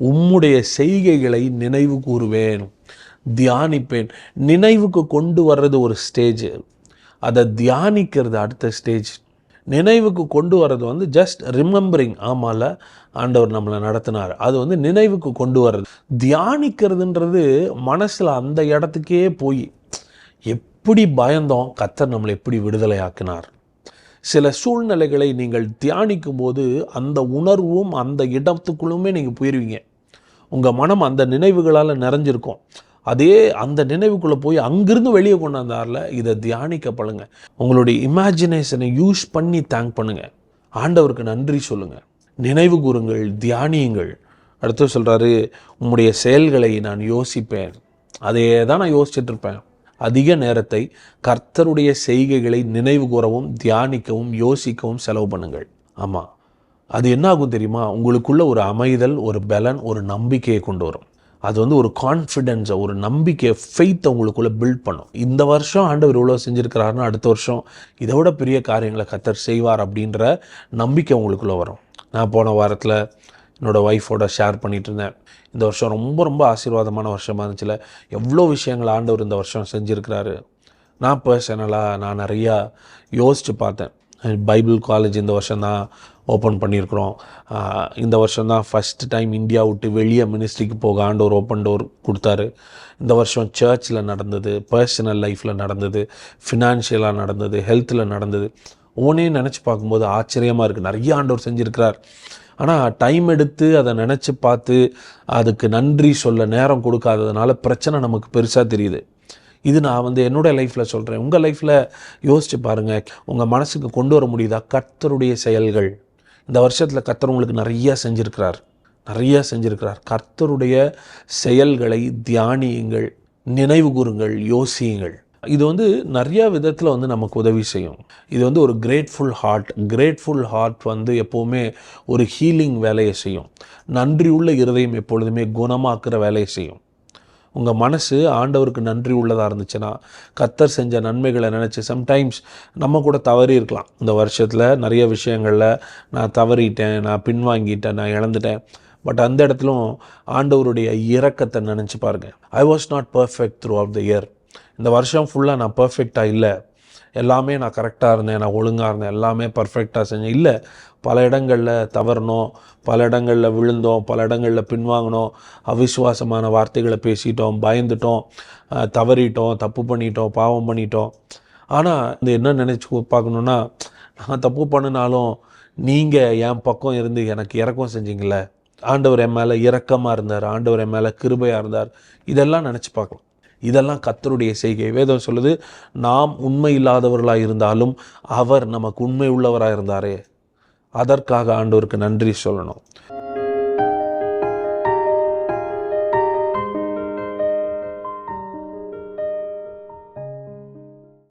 உம்முடைய செய்கைகளை நினைவு கூறுவேன் தியானிப்பேன். நினைவுக்கு கொண்டு வர்றது ஒரு ஸ்டேஜ் அதை தியானிக்கிறது அடுத்த ஸ்டேஜ் நினைவுக்கு கொண்டு வர்றது வந்து ஜஸ்ட் ரிமெம்பரிங் ஆமால ஆண்டவர் நம்மளை நடத்தினார். அது வந்து நினைவுக்கு கொண்டு வர்றது. தியானிக்கிறதுன்றது மனசில் அந்த இடத்துக்கே போய் எப்படி பயந்தோம் கத்தர் நம்மளை எப்படி விடுதலை ஆக்கினார் சில சூழ்நிலைகளை நீங்கள் தியானிக்கும் போது அந்த உணர்வும் அந்த இடத்துக்குள்ளுமே நீங்கள் போயிடுவீங்க உங்கள் மனம் அந்த நினைவுகளால் நிறைஞ்சிருக்கும். அதே அந்த நினைவுக்குள்ளே போய் அங்கிருந்து வெளியே கொண்டாந்தாரில் இதை தியானிக்க பழுங்க. உங்களுடைய இமேஜினேஷனை யூஸ் பண்ணி தேங்க் பண்ணுங்கள் ஆண்டவருக்கு நன்றி சொல்லுங்கள் நினைவு கூறுங்கள் தியானியுங்கள். அடுத்து சொல்கிறாரு உங்களுடைய செயல்களை நான் யோசிப்பேன். அதையே தான் நான் யோசிச்சுட்ருப்பேன் அதிக நேரத்தை கர்த்தருடைய செய்கைகளை நினைவு கூறவும் தியானிக்கவும் யோசிக்கவும் செலவு பண்ணுங்கள். ஆமாம் அது என்ன ஆகும் தெரியுமா? உங்களுக்குள்ள ஒரு அமைதல் ஒரு பலன் ஒரு நம்பிக்கையை கொண்டு வரும். அது வந்து ஒரு கான்ஃபிடென்ஸை ஒரு நம்பிக்கையை ஃபெய்த்தை உங்களுக்குள்ளே பில்ட் பண்ணும். இந்த வருஷம் ஆண்டவர் இவ்வளோ செஞ்சுருக்கிறாருன்னா அடுத்த வருஷம் இதை விட பெரிய காரியங்களை கத்தர் செய்வார் அப்படின்ற நம்பிக்கை உங்களுக்குள்ளே வரும். நான் போன வாரத்தில் என்னோடய ஒய்ஃபோட ஷேர் பண்ணிகிட்டு இருந்தேன் இந்த வருஷம் ரொம்ப ரொம்ப ஆசீர்வாதமான வருஷமாக இருந்துச்சுல. எவ்வளோ விஷயங்கள் ஆண்டவர் இந்த வருஷம் செஞ்சுருக்கிறாரு. நான் பர்சனலாக நான் நிறையா யோசித்து பார்த்தேன். பைபிள் காலேஜ் இந்த வருஷம் தான் ஓப்பன் பண்ணியிருக்கிறோம். இந்த வருஷம் தான் ஃபஸ்ட் டைம் இந்தியா விட்டு வெளியே மினிஸ்ட்ரிக்கு போக ஆண்டவர் ஓப்பன் டோர் கொடுத்தாரு. இந்த வருஷம் சர்ச்சில் நடந்தது பர்சனல் லைஃப்பில் நடந்தது ஃபினான்ஷியலாக நடந்தது ஹெல்த்தில் நடந்தது. ஒவ்வொன்றையும் நினச்சி பார்க்கும்போது ஆச்சரியமாக இருக்குது நிறைய ஆண்டவர் செஞ்சுருக்கிறார். ஆனால் டைம் எடுத்து அதை நினச்சி பார்த்து அதுக்கு நன்றி சொல்ல நேரம் கொடுக்காததுனால பிரச்சனை நமக்கு பெருசாக தெரியுது. இது நான் வந்து என்னோடய லைஃப்பில் சொல்கிறேன் உங்கள் லைஃப்பில் யோசிச்சு பாருங்கள் உங்கள் மனசுக்கு கொண்டு வர முடியுதா? கர்த்தருடைய செயல்கள். இந்த வருஷத்தில் கர்த்தர் உங்களுக்கு நிறையா செஞ்சுருக்கிறார். நிறையா செஞ்சுருக்கிறார். கர்த்தருடைய செயல்களை தியானியுங்கள் நினைவு கூறுங்கள் யோசியுங்கள். இது வந்து நிறையா விதத்தில் வந்து நமக்கு உதவி செய்யும். இது வந்து ஒரு கிரேட்ஃபுல் ஹார்ட் கிரேட்ஃபுல் ஹார்ட் வந்து எப்போவுமே ஒரு ஹீலிங் வேலையை செய்யும். நன்றி உள்ள இருதயம் எப்பொழுதுமே குணமாக்குற வேலையை செய்யும். உங்கள் மனசு ஆண்டவருக்கு நன்றி உள்ளதாக இருந்துச்சுன்னா கத்தர் செஞ்ச நன்மைகளை நினச்சி சம்டைம்ஸ் நம்ம கூட தவறி இருக்கலாம். இந்த வருஷத்தில் நிறைய விஷயங்களில் நான் தவறிட்டேன் நான் பின்வாங்கிட்டேன் நான் இழந்துட்டேன். பட் அந்த இடத்துலும் ஆண்டவருடைய இறக்கத்தை நினச்சி பாருங்கள் I was not perfect through of the year இந்த வருஷம் ஃபுல்லாக நான் பர்ஃபெக்டாக இல்லை. எல்லாமே நான் கரெக்டாக இருந்தேன் நான் ஒழுங்காக இருந்தேன் எல்லாமே பர்ஃபெக்டாக செஞ்சேன். இல்லை பல இடங்களில் தவறணும் பல இடங்களில் விழுந்தோம் பல இடங்களில் பின்வாங்கினோம் அவிசுவாசமான வார்த்தைகளை பேசிட்டோம் பயந்துட்டோம் தவறிட்டோம் தப்பு பண்ணிட்டோம் பாவம் பண்ணிட்டோம். ஆனால் இந்த என்ன நினச்சி பார்க்கணுன்னா நான் தப்பு பண்ணினாலும் நீங்கள் என் பக்கம் இருந்து எனக்கு இறக்கம் செஞ்சீங்களே ஆண்டவர் என் மேலே இரக்கமாக இருந்தார் ஆண்டவர் என் மேலே கிருபையாக இருந்தார். இதெல்லாம் நினச்சி பார்க்கலாம் இதெல்லாம் கத்தருடைய செய்கை. வேதம் சொல்லுது நாம் உண்மை இல்லாதவர்களாக இருந்தாலும் அவர் நமக்கு உண்மை உள்ளவராக இருந்தாரே. அதற்காக ஆண்டவருக்கு நன்றி சொல்லணும்.